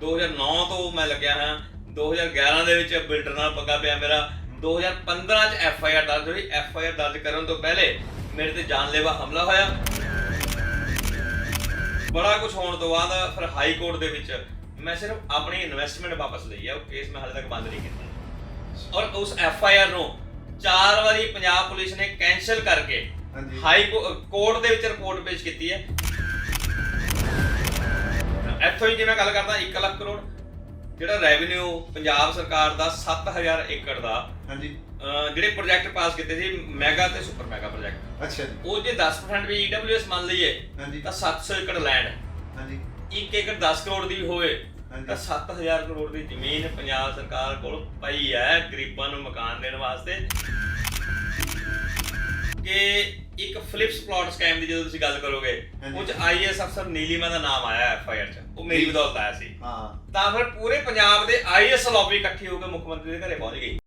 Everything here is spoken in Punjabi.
2009 ਤੋਂ ਮੈਂ ਲੱਗਿਆ ਹਾਂ। 2011 ਦੇ ਵਿੱਚ ਬਿਲਡਰ ਨਾਲ ਪੱਗਾ ਪਿਆ ਮੇਰਾ। 2015 ਚ ਐਫ ਆਈ ਆਰ ਦਰਜ ਹੋਈ। ਐਫ ਆਈ ਆਰ ਦਰਜ ਕਰਨ ਤੋਂ ਪਹਿਲੇ ਮੇਰੇ ਤੇ ਜਾਨਲੇਵਾ ਹਮਲਾ ਹੋਇਆ। ਬੜਾ ਕੁਝ ਹੋਣ ਤੋਂ ਬਾਅਦ ਫਿਰ ਹਾਈ ਕੋਰਟ ਦੇ ਵਿੱਚ ਮੈਂ ਸਿਰਫ ਆਪਣੀ ਇਨਵੈਸਟਮੈਂਟ ਵਾਪਸ ਲਈ ਹੈ ਉਹ ਕੇਸ ਮੈਂ ਹਾਲੇ ਤੱਕ ਬੰਦ ਨਹੀਂ ਕੀਤਾ। ਔਰ ਉਸ ਐਫ ਆਈ ਆਰ ਨੂੰ ਚਾਰ ਵਾਰੀ ਪੰਜਾਬ ਪੁਲਿਸ ਨੇ ਕੈਨਸਲ ਕਰਕੇ ਹਾਈ ਕੋਰਟ ਦੇ ਵਿੱਚ ਰਿਪੋਰਟ ਪੇਸ਼ ਕੀਤੀ ਹੈ। ਇੱਥੋਂ ਹੀ ਜੇ ਮੈਂ ਗੱਲ ਕਰਦਾ 1 ਲੱਖ ਕਰੋੜ। ਜਿਹੜਾ ਰੈਵਨਿਊ ਪੰਜਾਬ ਸਰਕਾਰ ਦਾ 7000 ਏਕੜ ਦਾ ਹਾਂਜੀ। ਜਿਹੜੇ ਪ੍ਰੋਜੈਕਟ ਪਾਸ ਕੀਤੇ ਸੀ ਮੈਗਾ ਤੇ ਸੁਪਰ ਮੈਗਾ ਪ੍ਰੋਜੈਕਟ ਅੱਛਾ ਉਹ ਜੇ 10% ਵੀ ਈਡਬਲਯੂਐਸ ਮੰਨ ਲਈਏ ਹਾਂਜੀ। ਤਾਂ 700 ਏਕੜ ਲੈਂਡ ਹਾਂਜੀ। 1 ਏਕੜ 10 ਕਰੋੜ ਦੀ ਹੋਵੇ ਤਾਂ ਹਾਂਜੀ 7000 ਕਰੋੜ ਦੀ ਜ਼ਮੀਨ ਪੰਜਾਬ ਸਰਕਾਰ ਕੋਲ ਪਈ ਹੈ ਗਰੀਬਾਂ ਨੂੰ ਮਕਾਨ ਦੇਣ ਵਾਸਤੇ। ਕਿ ਇੱਕ ਫਲਿਪਸ ਪਲਾਟ ਸਕੈਮ ਦੀ ਜਦੋਂ ਤੁਸੀਂ ਗੱਲ ਕਰੋਗੇ। ਉਹ ਚ ਆਈਐਸ ਅਫਸਰ ਨੀਲੀਮਾ ਦਾ ਨਾਮ ਆਇਆ ਐਫ ਆਈ ਆਰ ਚ ਉਹ ਮੇਰੀ। ਬਦੌਲਤ ਆਇਆ ਸੀ ਹਾਂ ਤਾਂ ਫਿਰ ਪੂਰੇ ਪੰਜਾਬ ਦੇ ਆਈਐਸ ਲੌਬੀ ਇਕੱਠੀ ਹੋ ਕੇ ਮੁੱਖ ਮੰਤਰੀ ਦੇ ਘਰੇ ਪਹੁੰਚ ਗਈ